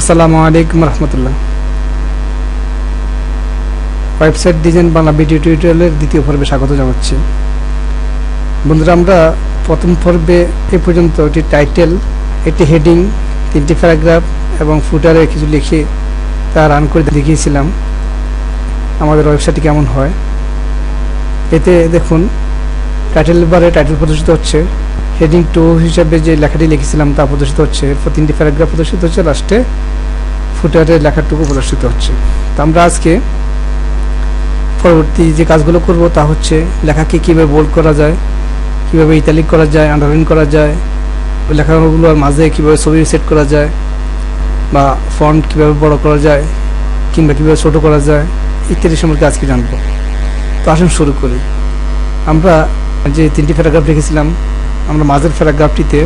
আসসালামু আলাইকুম রহমতুল্লাহ। ওয়েবসাইট ডিজাইন বাংলা ভিডিও টিউটোরিয়ালের দ্বিতীয় পর্বে স্বাগত জানাচ্ছি। বন্ধুরা, আমরা প্রথম পর্বে এ পর্যন্ত একটি টাইটেল একটি হেডিং তিনটি প্যারাগ্রাফ এবং ফুটারে কিছু লিখে তা রান করে দেখিয়েছিলাম। আমাদের ওয়েবসাইটটি কেমন হয়? এতে দেখুন টাইটেল বারে টাইটেল প্রদর্শিত হচ্ছে হেডিং টু হিসাবে যে লেখাটি লিখেছিলাম তা প্রদর্শিত হচ্ছে তিনটি প্যারাগ্রাফ প্রদর্শিত হচ্ছে লাস্টে ফুটারের লেখাটুকু প্রদর্শিত হচ্ছে। তো আমরা আজকে পরবর্তী যে কাজগুলো করব তা হচ্ছে লেখাকে কীভাবে বোল্ড করা যায়, কীভাবে ইতালিক করা যায় আন্ডারলাইন করা যায়, ওই লেখাগুলোর মাঝে কীভাবে ছবি সেট করা যায়, বা ফন্ট কীভাবে বড় করা যায়, কিংবা কীভাবে ছোটো করা যায়, ইত্যাদি সম্পর্কে আজকে জানব। তো আসুন শুরু করি। আমরা যে তিনটি প্যারাগ্রাফ লিখেছিলাম আমরা মাঝের প্যারাগ্রাফটিতে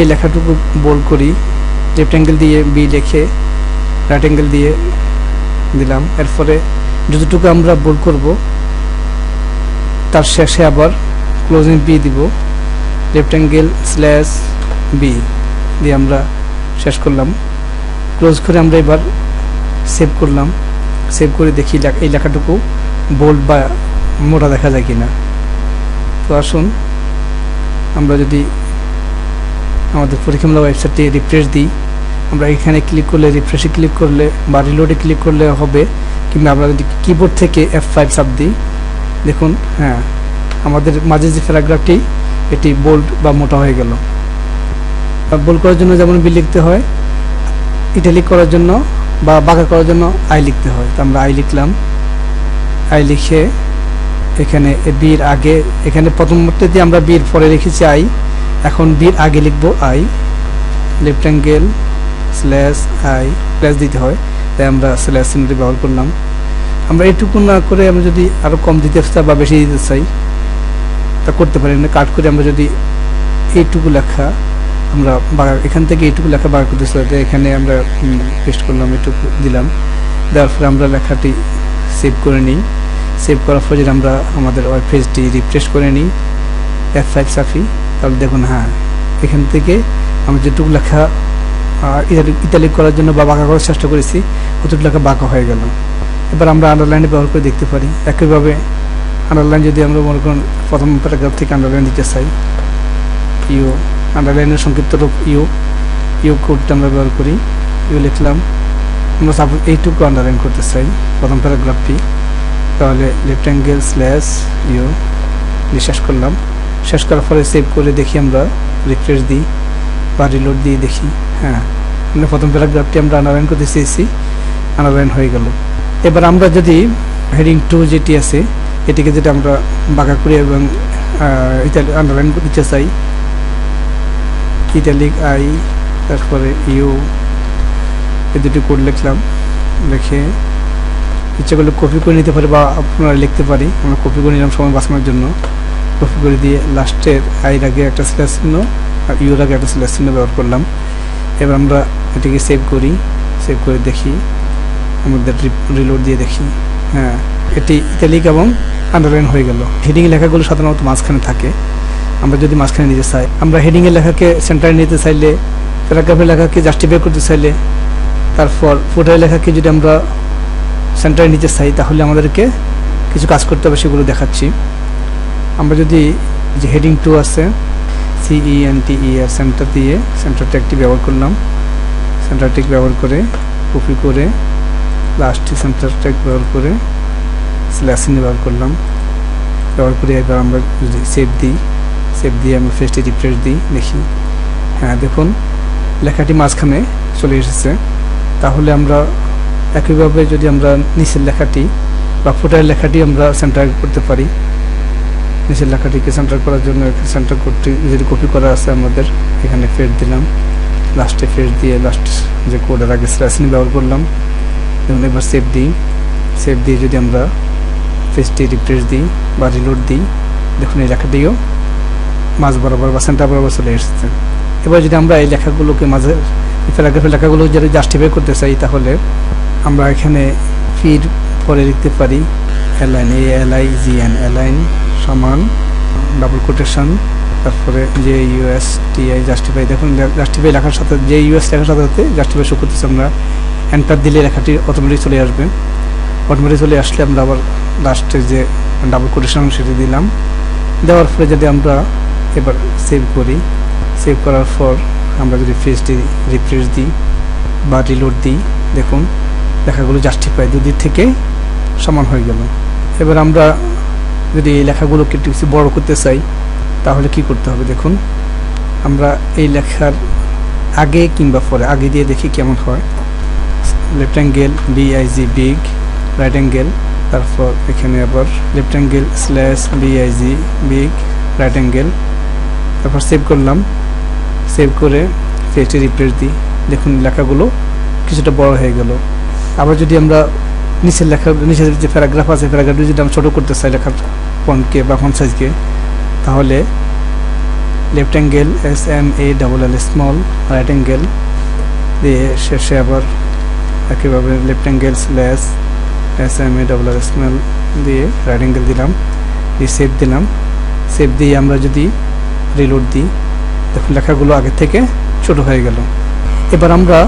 এই লেখাটুকু বোল্ড করি লেফট অ্যাঙ্গেল দিয়ে বি লিখে রাইট অ্যাঙ্গেল দিয়ে দিলাম। এরপরে যতটুকু আমরা বোল্ড করব, তার শেষে আবার ক্লোজিং বি দিব। লেফট অ্যাঙ্গেল স্ল্যাশ বি দিয়ে আমরা শেষ করলাম। ক্লোজ করে আমরা এবার সেভ করলাম। সেভ করে দেখি এই লেখাটুকু বোল্ড বা মোটা দেখা যায় কিনা। তো আসুন আমরা যদি আমাদের পরীক্ষামূলক ওয়েবসাইটটি রিফ্রেশ দিই, আমরা এখানে ক্লিক করলে রিফ্রেশে ক্লিক করলে বা রিলোডে ক্লিক করলে হবে, কিংবা আমরা যদি কিবোর্ড থেকে এফ ফাইভ চাপ দিই, দেখুন হ্যাঁ আমাদের মাঝে যে প্যারাগ্রাফটি এটি বোল্ড বা মোটা হয়ে গেল। বোল্ড করার জন্য যেমন বি লিখতে হয় ইটালিক করার জন্য বা বাঁকা করার জন্য আই লিখতে হয়। তো আমরা আই লিখলাম আই লিখে এখানে বির আগে, এখানে প্রথমতে দিয়ে আমরা বির পরে রেখেছি আই এখন বির আগে লিখব I left angle slash I slash দিতে হয়। তাই আমরা স্ল্যাশ চিহ্নটি ব্যবহার করলাম। আমরা এটুকু না করে আমরা যদি আরও কম দিতে চাই বা বেশি দিতে চাই, তা করতে পারি না। কাট করে আমরা যদি এইটুকু লেখা আমরা এখান থেকে এইটুকু লেখা বার করতে চাই এখানে আমরা পেস্ট করলাম, এটুকু দিলাম। দেওয়ার পরে আমরা লেখাটি সেভ করে নিই। সেভ করার পর যদি আমরা আমাদের ওয়েব পেজটি রিফ্রেশ করে নিই এফ ফাইভ সাফি তাহলে দেখুন হ্যাঁ এখান থেকে আমি যেটুকু লেখা ইতালিক করার জন্য বা বাঁকা করার চেষ্টা করেছি, অতটুকু লেখা বাঁকা হয়ে গেল। এবার আমরা আন্ডারলাইনে ব্যবহার করে দেখতে পারি। একইভাবে আন্ডারলাইন যদি আমরা মনে করুন প্রথম প্যারাগ্রাফ থেকে আন্ডারলাইন দিতে চাই ইউ আন্ডারলাইনের সংক্ষিপ্ত রূপ ইউ ইউ কোডটা আমরা ব্যবহার করি। ইউ লিখলাম, আমরা সাপোজ এইটুকু আন্ডারলাইন করতে চাই, প্রথম প্যারাগ্রাফটি তাহলে লেফট অ্যাঙ্গেল স্ল্যাশ ইউ শেষ করলাম। শেষ করার পরে সেভ করে দেখি আমরা রিফ্রেশ দিই বা রিলোড দিয়ে দেখি। হ্যাঁ মানে প্রথম প্যারাগ্রাফটি আমরা আন্ডারলাইন করতে চেয়েছি আন্ডারলাইন হয়ে গেল। এবার আমরা যদি হেডিং টু যেটি আছে, এটিকে যেটা আমরা বাঁকা করি এবং ইতালি আন্ডারলাইন দিতে চাই ইটালিক আই তারপরে ইউ এ দুটি কোড লিখলাম, লিখে ইচ্ছা করলে কপি করে নিতে পারি বা আপনারা লিখতে পারি। আমরা কপি করে নিলাম সময় বাঁচানোর জন্য। কপি করে দিয়ে লাস্টের আইর আগে একটা স্ল্যাশ চিহ্ন আর ইউর আগে একটা স্ল্যাশ চিহ্ন ব্যবহার করলাম। এবার আমরা এটিকে সেভ করি। সেভ করে দেখি। আমাদের রিলোড দিয়ে দেখি। হ্যাঁ এটি ইতালিক এবং আন্ডারলাইন হয়ে গেল। হেডিং লেখাগুলো সাধারণত মাঝখানে থাকে। আমরা যদি মাঝখানে নিতে চাই, আমরা হেডিংয়ের লেখাকে সেন্টারে নিতে চাইলে প্যারাগ্রাফের লেখাকে জাস্টিফাই করতে চাইলে, তারপর ফুটারের লেখাকে যদি আমরা সেন্টারে নিতে চাই তাহলে আমাদেরকে কিছু কাজ করতে হবে, সেগুলো দেখাচ্ছি। আমরা যদি যে হেডিং টু আছে C E N T E R center দিয়ে সেন্টার ট্যাগটি ব্যবহার করলাম। সেন্টার ট্যাগ ব্যবহার করে কপি করে লাস্টে সেন্টার ট্যাগ ব্যবহার করে স্ল্যাশিং ব্যবহার করলাম। ব্যবহার করে এবার আমরা যদি সেভ দিই সেভ দিয়ে আমরা ফেসটি রিফ্রেশ দিই, দেখি। হ্যাঁ দেখুন, লেখাটি মাঝখানে চলে এসেছে। তাহলে আমরা একইভাবে যদি আমরা নিচের লেখাটি বা ফুটারের লেখাটি আমরা সেন্টার করতে পারি। নিচের লেখাটিকে সেন্টার করার জন্য সেন্টার করতে যদি কপি করা আছে আমাদের, এখানে ফের দিলাম। লাস্টে ফের দিয়ে লাস্ট যে কোডের আগে স্ল্যাশিং ব্যবহার করলাম এবং এবার সেভ দিই। সেভ দিয়ে যদি আমরা ফেসটি রিফ্রেশ দিই বা রিলোড দিই, দেখুন এই লেখাটিও মাঝ বরাবর বা সেন্টার বরাবর চলে এসেছে। এবার যদি আমরা এই লেখাগুলোকে মাঝে প্যারাগ্রাফের লেখাগুলো যদি জাস্টিফাই করতে চাই তাহলে আমরা এখানে ফির পরে লিখতে পারি align A L I G N align সমান ডাবল কোটেশন তারপরে যে U S T I justify দেখুন জাস্টিফাই লেখার সাথে যে ইউএস লেখার সাথে সাথে জাস্টিফাই শো করতেছে আমরা। এন্টার দিলে লেখাটি অটোমেটিক চলে আসবে। অটোমেটিক চলে আসলে আমরা আবার লাস্টে যে ডাবল কোটেশন সেটি দিলাম। দেওয়ার পরে যদি আমরা এবার সেভ করি সেভ করার পর আমরা যদি ফেসটি রিফ্রেশ দিই বা রিলোড দিই, দেখুন লেখাগুলো জাস্টিফাই দুদিক থেকে সমান হয়ে গেল। এবার আমরা যদি এই লেখাগুলোকে একটু কিছু বড় করতে চাই, তাহলে কি করতে হবে দেখুন? আমরা এই লেখার আগে কিংবা পরে, আগে দিয়ে দেখি কেমন হয়। Left angle B I G big right angle তারপর এখানে আবার left angle slash B I G big right angle তারপর সেভ করলাম। সেভ করে পেজটি রিপ্লেস দিই। দেখুন লেখাগুলো কিছুটা বড় হয়ে গেল। আবার যদি আমরা নিচের লেখা, নিচের যে প্যারাগ্রাফ আছে প্যারাগ্রাফটি যদি আমরা ছোটো করতে চাই লেখার ফন্টকে বা ফন্ট সাইজকে তাহলে left angle S M A double L small right angle দিয়ে শেষে আবার একইভাবে left angle slash S M A double L small দিয়ে রাইট অ্যাঙ্গেল দিলাম, দিয়ে সেভ দিলাম। সেভ দিয়ে আমরা যদি রিলোড দিই, দেখুন লেখাগুলো আগে থেকে ছোট হয়ে গেল। এবার আমরা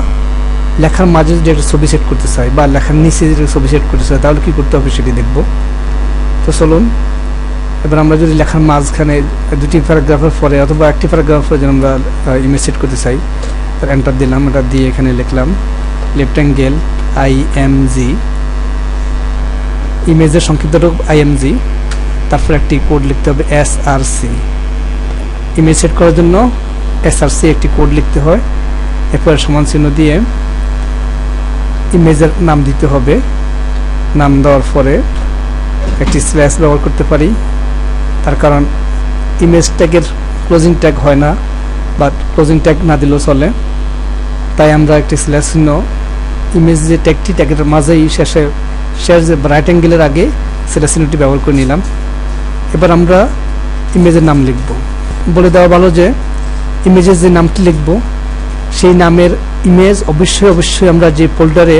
লেখার মাঝে যদি একটা ছবি সেট করতে চাই বা লেখার নিচে যে ছবি সেট করতে চাই, তাহলে কী করতে হবে সেটি দেখব। তো চলুন, এবার আমরা যদি লেখার মাঝখানে দুটি প্যারাগ্রাফের পরে অথবা একটি প্যারাগ্রাফের পরে যদি আমরা ইমেজ সেট করতে চাই তার এন্টার দিলাম এটা দিয়ে এখানে লিখলাম left angle I M G ইমেজের সংক্ষিপ্তরূপ আই এম জি তারপর একটি কোড লিখতে হবে S R C image set করার জন্য এস আর সি একটি কোড লিখতে হয়, এরপরে সমান চিহ্ন দিয়ে ইমেজের নাম দিতে হবে। নাম দেওয়ার পরে একটি স্ল্যাশ ব্যবহার করতে পারি। তার কারণ ইমেজ ট্যাগের ক্লোজিং ট্যাগ হয় না, বা ক্লোজিং ট্যাগ না দিলেও চলে। তাই আমরা একটি স্ল্যাশ চিহ্ন ইমেজ যে ট্যাগটি ট্যাগের মাঝেই শেষে, শেষ যে রাইট অ্যাঙ্গেলের আগে সেটা চিহ্নটি ব্যবহার করে নিলাম। এবার আমরা ইমেজের নাম লিখব। বলে দেওয়া ভালো যে ইমেজের যে নামটি লিখব, সেই নামের ইমেজ অবশ্যই অবশ্যই আমরা যে ফোল্ডারে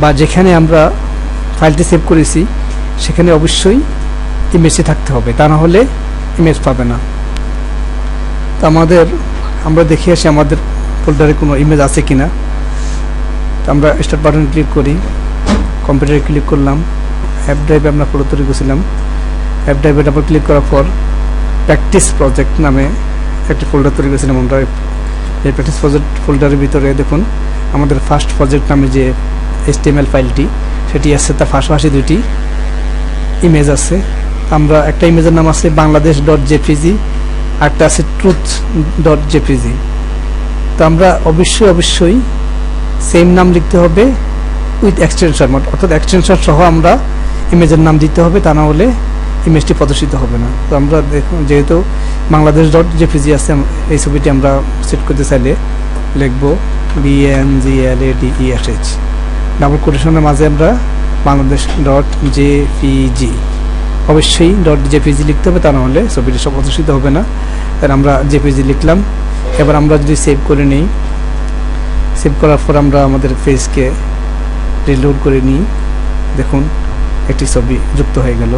বা যেখানে আমরা ফাইলটি সেভ করেছি, সেখানে অবশ্যই ইমেজটি থাকতে হবে। তা না হলে ইমেজ পাবে না। তো আমাদের, আমরা দেখে আসি আমাদের ফোল্ডারে কোনো ইমেজ আছে কিনা। তো আমরা স্টার্ট বাটন ক্লিক করি। কম্পিউটারে ক্লিক করলাম। অ্যাপ ড্রাইভে আমরা ফটো তৈরি করেছিলাম। অ্যাপ ড্রাইভে ডাবল ক্লিক করার পর প্র্যাকটিস প্রজেক্ট নামে একটি ফোল্ডার তৈরি করেছিলাম আমরা। এই প্র্যাকটিস প্রজেক্ট ফোল্ডারের ভিতরে দেখুন, আমাদের ফার্স্ট প্রজেক্ট নামে যে এসটিএমএল ফাইলটি সেটি আছে, তার পাশাপাশি দুটি ইমেজ আছে। আমরা একটা ইমেজের নাম আছে বাংলাদেশ ডট জেপিজি আরটা আছে ট্রুথ ডট জেপিজি তো আমরা অবশ্যই অবশ্যই সেম নাম লিখতে হবে উইথ এক্সটেনশন অর্থাৎ এক্সটেনশন সহ আমরা ইমেজের নাম দিতে হবে, তা না হলে ইমেজটি প্রদর্শিত হবে না। তো আমরা দেখুন, যেহেতু বাংলাদেশ ডট জেপিজি আছে এই ছবিটি আমরা সেট করতে চাইলে লিখব B N G L A D E S H double কোটেশনের মাঝে আমরা বাংলাদেশ ডট জেপিজি অবশ্যই ডট জেপিজি লিখতে হবে, তা নাহলে ছবিটি সব প্রদর্শিত হবে না। তাই আমরা জে জেপিজি লিখলাম। এবার আমরা যদি সেভ করে নিই সেভ করার পর আমরা আমাদের ফেসকে রিলোড করে নিই। দেখুন, একটি ছবি যুক্ত হয়ে গেল।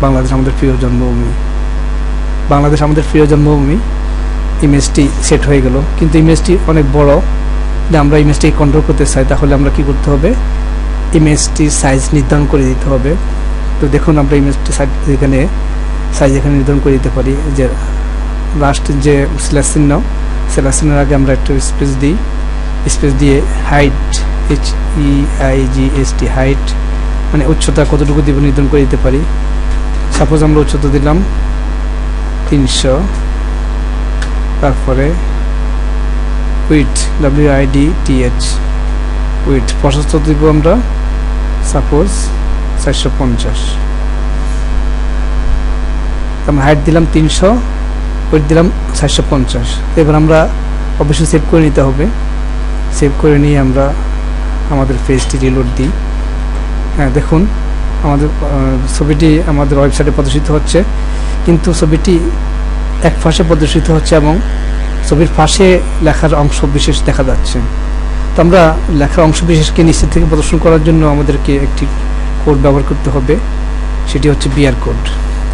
বাংলাদেশ আমাদের প্রিয় জন্মভূমি। বাংলাদেশ আমাদের প্রিয় জন্মভূমি ইমেজটি সেট হয়ে গেল। কিন্তু ইমেজটি অনেক বড়। যে আমরা ইমেজটি কন্ট্রোল করতে চাই, তাহলে আমরা কি করতে হবে? ইমেজটি সাইজ নির্ধারণ করে দিতে হবে। তো দেখুন, আমরা ইমেজটি এখানে সাইজ এখানে নির্ধারণ করে দিতে পারি। যে লাস্ট যে স্ল্যাশ চিহ্ন স্ল্যাশ চিহ্নের আগে আমরা একটু স্পেস দিই। স্পেস দিয়ে height H E I G S T height মানে উচ্চতা কতটুকু দিব নির্ধারণ করে দিতে পারি? সাপোজ আমরা উচ্চতা দিলাম তিনশো, তারপরে width W I D T H width প্রশস্ত দিব আমরা সাপোজ চারশো পঞ্চাশ। আমরা হাইট দিলাম তিনশো ওয়েট দিলাম চারশো পঞ্চাশ। এবার আমরা অবশ্যই সেভ করে নিতে হবে। সেভ করে নিয়ে আমরা আমাদের পেজটি রিলোড দিই। হ্যাঁ দেখুন। আমাদের ছবিটি আমাদের ওয়েবসাইটে প্রদর্শিত হচ্ছে। কিন্তু ছবিটি এক পাশে প্রদর্শিত হচ্ছে এবং ছবির পাশে লেখার অংশ বিশেষ দেখা যাচ্ছে। তো আমরা লেখার অংশ বিশেষকে নিচের থেকে প্রদর্শন করার জন্য আমাদেরকে একটি কোড ব্যবহার করতে হবে। সেটি হচ্ছে বিআর কোড।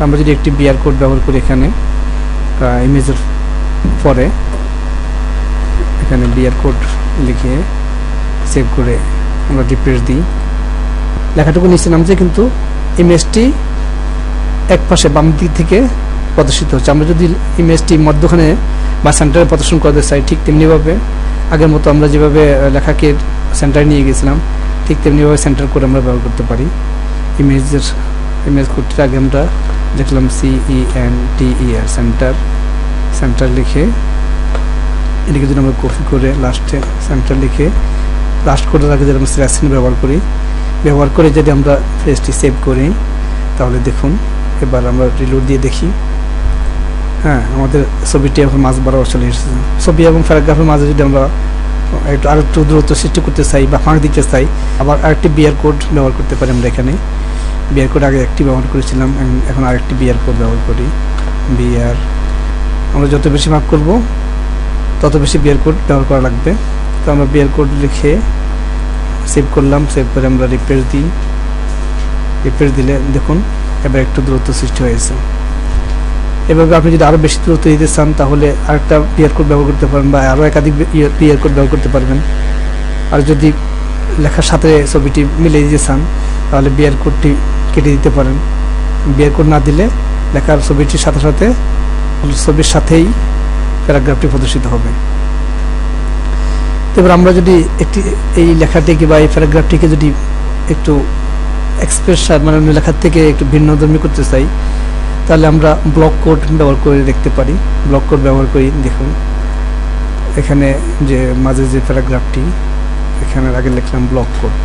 আমরা যদি একটি বিআর কোড ব্যবহার করি এখানে ইমেজের পরে, এখানে বিয়ার কোড লিখে সেভ করে আমরা রিপ্রেস দিই। লেখাটুকু নিচে নামছে কিন্তু ইমেজটি এক পাশে বাম দিক থেকে প্রদর্শিত হচ্ছে। আমরা যদি ইমেজটি মধ্যখানে বা সেন্টারে প্রদর্শন করতে চাই ঠিক তেমনিভাবে আগের মতো আমরা যেভাবে লেখাকে সেন্টারে নিয়ে গেছিলাম ঠিক তেমনিভাবে সেন্টার করে আমরা ব্যবহার করতে পারি। ইমেজের, ইমেজ কোডটির আগে আমরা দেখলাম C E N T R center. Center লিখে এদিকে যদি আমরা কপি করে লাস্টে সেন্টার লিখে লাস্ট কোডের আগে যেরকম স্ল্যাশ ব্যবহার করি ব্যবহার করে যদি আমরা ফেসটি সেভ করি, তাহলে দেখুন, এবার আমরা রিলোড দিয়ে দেখি। হ্যাঁ আমাদের ছবিটি এখন মাছ বরাবর চলে এসেছে। ছবি এবং প্যারাগ্রাফের মাঝে যদি আমরা একটু আরেকটু দূরত্ব সৃষ্টি করতে চাই বা ফাঁক দিতে চাই, আবার আরেকটি বিয়ার কোড ব্যবহার করতে পারি আমরা এখানে। বিয়ার কোড আগে একটি ব্যবহার করেছিলাম, এখন আরেকটি বিয়ার কোড ব্যবহার করি। বিয়ার আমরা যত বেশি ভাগ করব, তত বেশি বিয়ার কোড ব্যবহার করা লাগবে। তো আমরা বিয়ার কোড লিখে সেভ করলাম সেভ করে আমরা রিপ্রেস দিই। রিপ্রেস দিলে দেখুন, এবার একটু দূরত্ব সৃষ্টি হয়েছে। এভাবে আপনি যদি আরও বেশি দূরত্ব দিতে চান, তাহলে আরেকটা বিয়ার কোড ব্যবহার করতে পারেন বা আরও একাধিক বিয়ার কোড ব্যবহার করতে পারবেন। আর যদি লেখার সাথে ছবিটি মিলে দিতে চান, তাহলে বিয়ার কোডটি কেটে দিতে পারেন। বিয়ার কোড না দিলে লেখার ছবিটির সাথে সাথে ছবির সাথেই প্যারাগ্রাফটি প্রদর্শিত হবে। এবার আমরা যদি একটি এই লেখাটিকে বা এই প্যারাগ্রাফটিকে যদি একটু এক্সপ্রেশন মানে অন্য লেখার থেকে একটু ভিন্নধর্মী করতে চাই, তাহলে আমরা ব্লক কোড ব্যবহার করে দেখতে পারি। ব্লক কোড ব্যবহার করি, দেখুন। এখানে যে মাঝে যে প্যারাগ্রাফটি এখানে আগে লিখলাম block code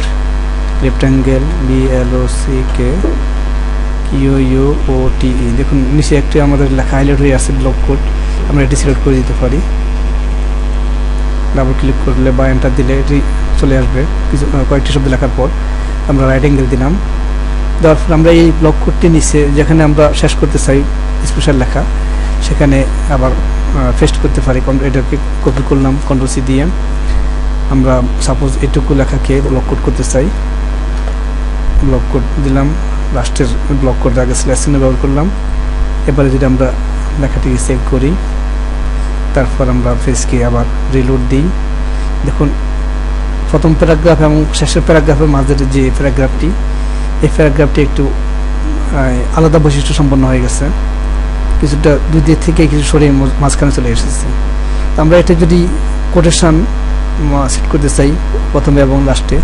left angle B L O C K Q U O T দেখুন, নিচে একটি আমাদের লেখা হাইলাইট হয়ে আছে ব্লক কোড আমরা এটি সিলেক্ট করে দিতে পারি। ডাবল ক্লিক করলে বা এন্টার দিলে এটি চলে আসবে। কিছু কয়েকটি শব্দ লেখার পর আমরা রাইট অ্যাঙ্গেল দিলাম। দেওয়ার পর আমরা এই ব্লক কোডটি নিচে, যেখানে আমরা শেষ করতে চাই স্পেশাল লেখা, সেখানে আবার পেস্ট করতে পারি। এটাকে কপি করলাম কন্ট্রোল সি দিয়ে। আমরা সাপোজ এটুকু লেখাকে ব্লক কোড করতে চাই। ব্লক কোড দিলাম লাস্টের ব্লক কোড আগে স্ল্যাশ ব্যবহার করলাম। এবারে যদি আমরা লেখাটিকে সেভ করি তারপর আমরা ফেসকে আবার রিলোড দিই। দেখুন, প্রথম প্যারাগ্রাফ এবং শেষের প্যারাগ্রাফের মাঝের যে প্যারাগ্রাফটি এই প্যারাগ্রাফটি একটু আলাদা বৈশিষ্ট্য সম্পন্ন হয়ে গেছে। কিছুটা দুই দিক থেকে কিছু সরিয়ে মাঝখানে চলে এসেছে। আমরা এটা যদি কোটেশন সেট করতে চাই প্রথমে এবং লাস্টে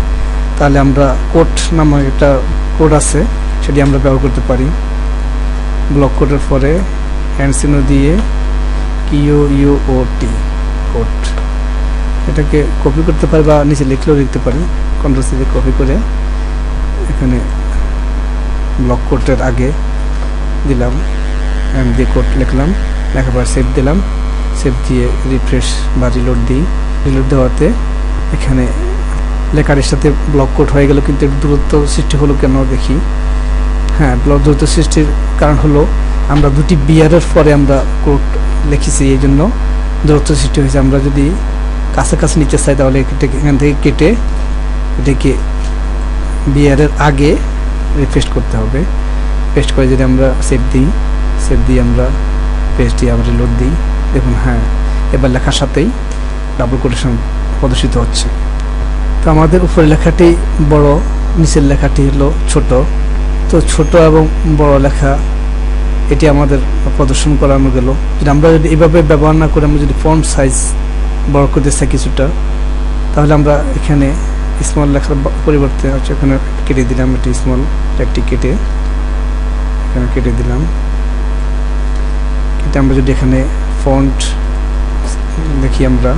তাহলে আমরা কোট নামক একটা কোড আছে, সেটি আমরা ব্যবহার করতে পারি। ব্লক কোডের পরে হ্যান্ড চিহ্ন দিয়ে ইউ ও টি কোড এটাকে কপি করতে পারি বা নিচে লিখলেও লিখতে পারি। কন্ট্রোল সিতে কপি করে এখানে ব্লক কোডের আগে দিলাম এম দিয়ে কোড লিখলাম, লেখার পর সেভ দিলাম। সেভ দিয়ে রিফ্রেশ বা রিলোড দিই। রিলোড দেওয়াতে এখানে লেখার সাথে ব্লক কোড হয়ে গেল, কিন্তু দূরত্ব সৃষ্টি হলো কেন দেখি। হ্যাঁ ব্লক দূরত্ব সৃষ্টির কারণ হলো আমরা দুটি বিয়ারের পরে আমরা কোড লিখেছি এই জন্য। দূরত্ব সৃষ্টি হয়েছে। আমরা যদি কাছাকাছি নিতে চাই, তাহলে এখান থেকে কেটে এটাকে বিয়ারের আগে রিফ্রেশ করতে হবে। পেস্ট করে যদি আমরা সেভ দিই সেভ দিয়ে আমরা পেস্ট দিয়ে আমরা লোড দিই। দেখুন হ্যাঁ এবার লেখার সাথেই ডাবল কোটেশন প্রদর্শিত হচ্ছে। তো আমাদের উপরের লেখাটি বড়, নিচের লেখাটি হলো ছোট। তো ছোট এবং বড় লেখা এটি আমাদের প্রদর্শন করানো গেল। যদি আমরা যদি এভাবে ব্যবহার না করে, আমরা যদি ফন্ট সাইজ বড় করতে চাই কিছুটা তাহলে আমরা এখানে স্মল লেখার পরিবর্তে হচ্ছে এখানে কেটে দিলাম এটি স্মল একটি কেটে। এখানে কেটে দিলাম। কেটে আমরা যদি এখানে ফন্ট দেখি আমরা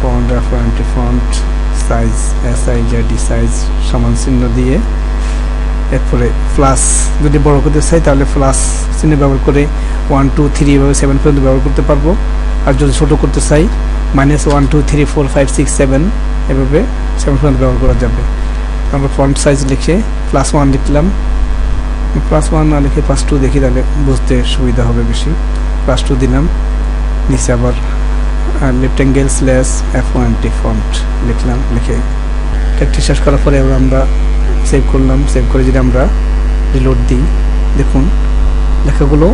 font reference font size S I Z E size সমান চিহ্ন দিয়ে এরপরে প্লাস যদি বড় করতে চাই, তাহলে প্লাস চিহ্ন ব্যবহার করে ওয়ান টু থ্রি এভাবে সেভেন পর্যন্ত ব্যবহার করতে পারব। আর যদি ছোটো করতে চাই minus one two three four five six seven এভাবে সেভেন পর্যন্ত ব্যবহার করা যাবে। আমরা ফন্ট সাইজ লিখে প্লাস ওয়ান লিখলাম। প্লাস ওয়ান না লিখে প্লাস টু দেখি, তাহলে বুঝতে সুবিধা হবে বেশি। প্লাস টু দিলাম। নিচে আবার left angle slash F one T font লিখলাম, লিখে টেকটি শেষ করার পরে আমরা সেভ করলাম সেভ করে যদি আমরা রিলোড দিই, দেখুন, লেখাগুলো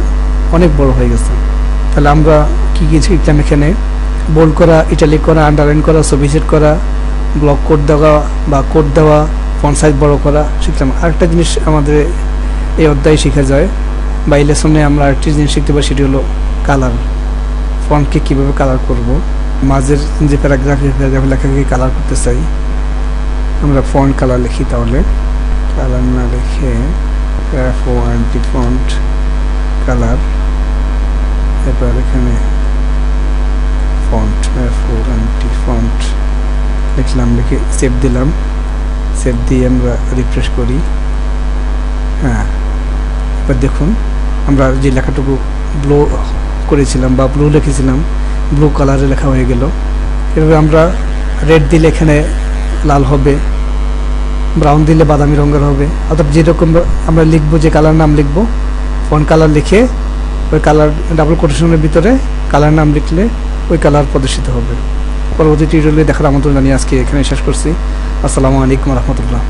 অনেক বড় হয়ে গেছে। তাহলে আমরা কী কি শিখলাম এখানে? বোল্ড করা ইটালিক করা আন্ডারলাইন করা, ছবি সেট করা ব্লক কোড দেওয়া বা কোড দেওয়া ফন্ট সাইজ বড় করা শিখলাম। আরেকটা জিনিস আমাদের এই অধ্যায়ে শেখা যায়, বা এই লেসনে আমরা আরেকটি জিনিস শিখতে পারি, সেটি হলো কালার ফন্টকে কীভাবে কালার করব? মাঝের যে প্যারাগ্রাফ প্যারাগ্রাফ লেখাকে কালার করতে চাই। আমরা ফন্ট কালার লিখি তাহলে। কালার না লিখে অ্যান্টি ফন্ট কালার এবার এখানে ফন্ট এফ অ্যান্টি ফন্ট লিখলাম, লিখে সেভ দিলাম। সেভ দিয়ে আমরা রিফ্রেশ করি। হ্যাঁ এবার দেখুন, আমরা যে লেখাটুকু ব্লু করেছিলাম বা ব্লু লিখেছিলাম ব্লু কালারে লেখা হয়ে গেল। এভাবে আমরা রেড দিলে এখানে লাল হবে। ব্রাউন দিলে বাদামি রঙের হবে। অর্থাৎ যেরকম আমরা লিখব যে কালার নাম লিখব ফোন কালার লিখে ওই কালার ডাবল কোটেশনের ভিতরে কালার নাম লিখলে ওই কালার প্রদর্শিত হবে। পরবর্তী টিউটোরিয়ালে দেখার আমন্ত্রণ জানিয়ে আজকে এখানে শেষ করছি। আসসালামু আলাইকুম রহমতুল্লাহ।